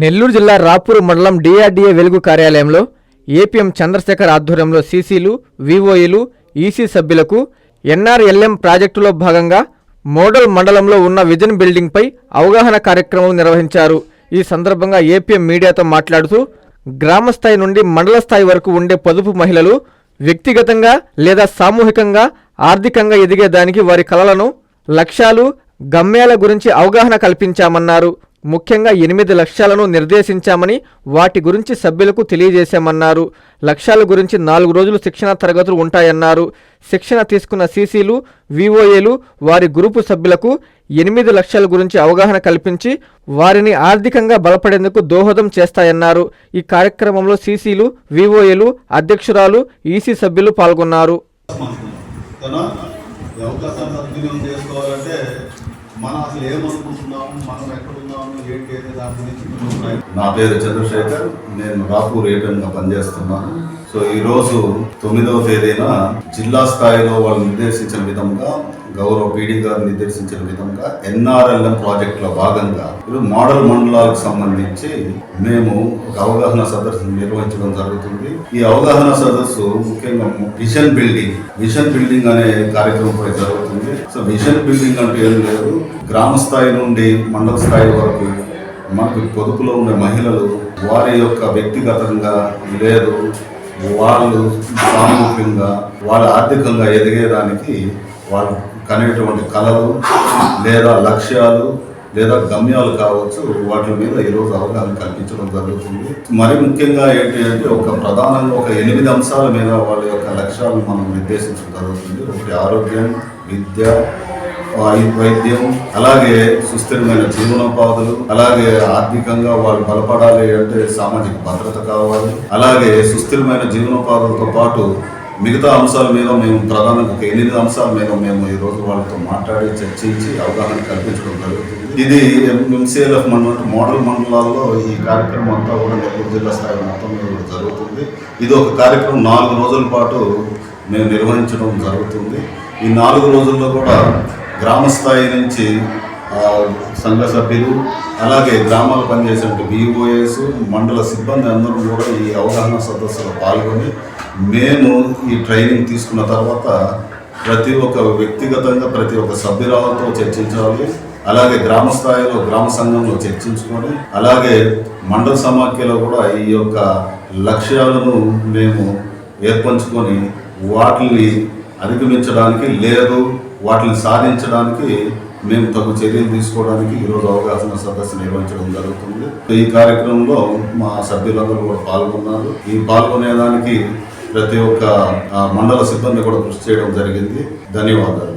నెల్లూరు జిల్లా రాపూర్ మండలం డిఆర్డీఏ వెలుగు కార్యాలయంలో ఏపీఎం చంద్రశేఖర్ ఆధ్వర్యంలో సీసీలు వివోఈలు ఈసీ సభ్యులకు ఎన్ఆర్ఎల్ఎం ప్రాజెక్టులో భాగంగా మోడల్ మండలంలో ఉన్న విజన్ బిల్డింగ్పై అవగాహన కార్యక్రమం నిర్వహించారు. ఈ సందర్భంగా ఏపీఎం మీడియాతో మాట్లాడుతూ గ్రామ స్థాయి నుండి మండల స్థాయి వరకు ఉండే పొదుపు మహిళలు వ్యక్తిగతంగా లేదా సామూహికంగా ఆర్థికంగా ఎదిగేదానికి వారి కలలను లక్ష్యాలు గమ్యాల గురించి అవగాహన కల్పించామన్నారు. ముఖ్యంగా ఎనిమిది లక్ష్యాలను నిర్దేశించామని వాటి గురించి సభ్యులకు తెలియజేశామన్నారు. లక్ష్యాల గురించి నాలుగు రోజులు శిక్షణ తరగతులు ఉంటాయన్నారు. శిక్షణ తీసుకున్న సీసీలు విఓఏలు వారి గ్రూపు సభ్యులకు ఎనిమిది లక్ష్యాల గురించి అవగాహన కల్పించి వారిని ఆర్థికంగా బలపడేందుకు దోహదం చేస్తాయన్నారు. ఈ కార్యక్రమంలో సీసీలు విఓఏలు అధ్యక్షురాలు ఈసీ సభ్యులు పాల్గొన్నారు. మనం అసలు ఏమనుకుంటున్నాము మనం ఎక్కడున్నాము? ఏంటి అనే దాని గురించి నా పేరు చంద్రశేఖర్. నేను రాపూర్ ఏపీఎంగా పనిచేస్తున్నాను. సో ఈ రోజు తొమ్మిదవ తేదీన జిల్లా స్థాయిలో వాళ్ళు నిర్దేశించిన విధంగా గౌరవ పీడీ గారు నిర్దేశించిన విధంగా ఎన్ఆర్ఎల్ఎం ప్రాజెక్టులో భాగంగా ఇప్పుడు మోడల్ మండలాలకు సంబంధించి మేము ఒక అవగాహన సదస్సు నిర్వహించడం జరుగుతుంది. ఈ అవగాహన సదస్సు ముఖ్యంగా విజన్ బిల్డింగ్ విజన్ బిల్డింగ్ అనే కార్యక్రమం కూడా జరుగుతుంది. సో విజన్ బిల్డింగ్ అంటే ఏం లేదు. గ్రామ స్థాయి నుండి మండల స్థాయి వరకు మనకు పొదుపులో ఉండే మహిళలు వారి యొక్క వ్యక్తిగతంగా లేదు వాళ్ళు సామూహికంగా వాళ్ళ ఆర్థికంగా ఎదిగేదానికి వాళ్ళు కనేటువంటి కళలు లేదా లక్ష్యాలు లేదా గమ్యాలు కావచ్చు వాటి మీద ఈరోజు అవగాహన కల్పించడం జరుగుతుంది. మరి ముఖ్యంగా ఏంటి అంటే ఒక ప్రధానంగా ఒక ఎనిమిది అంశాల మీద వాళ్ళ యొక్క లక్ష్యాలను మనం నిర్దేశించడం జరుగుతుంది. ఒకటి ఆరోగ్యం విద్య వై- వైద్యం అలాగే సుస్థిరమైన జీవనోపాధులు అలాగే ఆర్థికంగా వాళ్ళు బలపడాలి అంటే సామాజిక భద్రత కావాలి అలాగే సుస్థిరమైన జీవనోపాధులతో పాటు మిగతా అంశాల మీద మేము ప్రధానంగా ఒక ఎనిమిది అంశాల మీద మేము ఈ రోజు వాళ్ళతో మాట్లాడి చర్చించి అవగాహన కల్పించడం జరుగుతుంది. ఇది ఎంసీఎల్ఎఫ్ మండలం మోడల్ మండలాల్లో ఈ కార్యక్రమం అంతా కూడా నెల్లూరు జిల్లా స్థాయి మొత్తం మీద జరుగుతుంది. ఇది ఒక కార్యక్రమం నాలుగు రోజుల పాటు మేము నిర్వహించడం జరుగుతుంది. ఈ నాలుగు రోజుల్లో కూడా గ్రామ స్థాయి నుంచి సంఘ సభ్యులు అలాగే గ్రామాలు పనిచేసే బీఓఎస్ మండల సిబ్బంది అందరూ కూడా ఈ అవగాహన సదస్సులో పాల్గొని మేము ఈ ట్రైనింగ్ తీసుకున్న తర్వాత ప్రతి ఒక్క వ్యక్తిగతంగా ప్రతి ఒక్క సభ్యురాలతో చర్చించాలి. అలాగే గ్రామ స్థాయిలో గ్రామ సంఘంలో చర్చించుకొని అలాగే మండల సమాఖ్యలో కూడా ఈ యొక్క లక్ష్యాలను మేము ఏర్పంచుకొని వాటిని అధిగమించడానికి లేదు. వాటిని సాధించడానికి మేము తగు చర్యలు తీసుకోవడానికి ఈరోజు అవగాహన సదస్సు నిర్వహించడం జరుగుతుంది. ఈ కార్యక్రమంలో మా సభ్యులందరూ కూడా పాల్గొన్నారు. ఈ పాల్గొనేదానికి ప్రతి ఒక్క మండల సిబ్బంది కూడా కృషి చేయడం జరిగింది. ధన్యవాదాలు.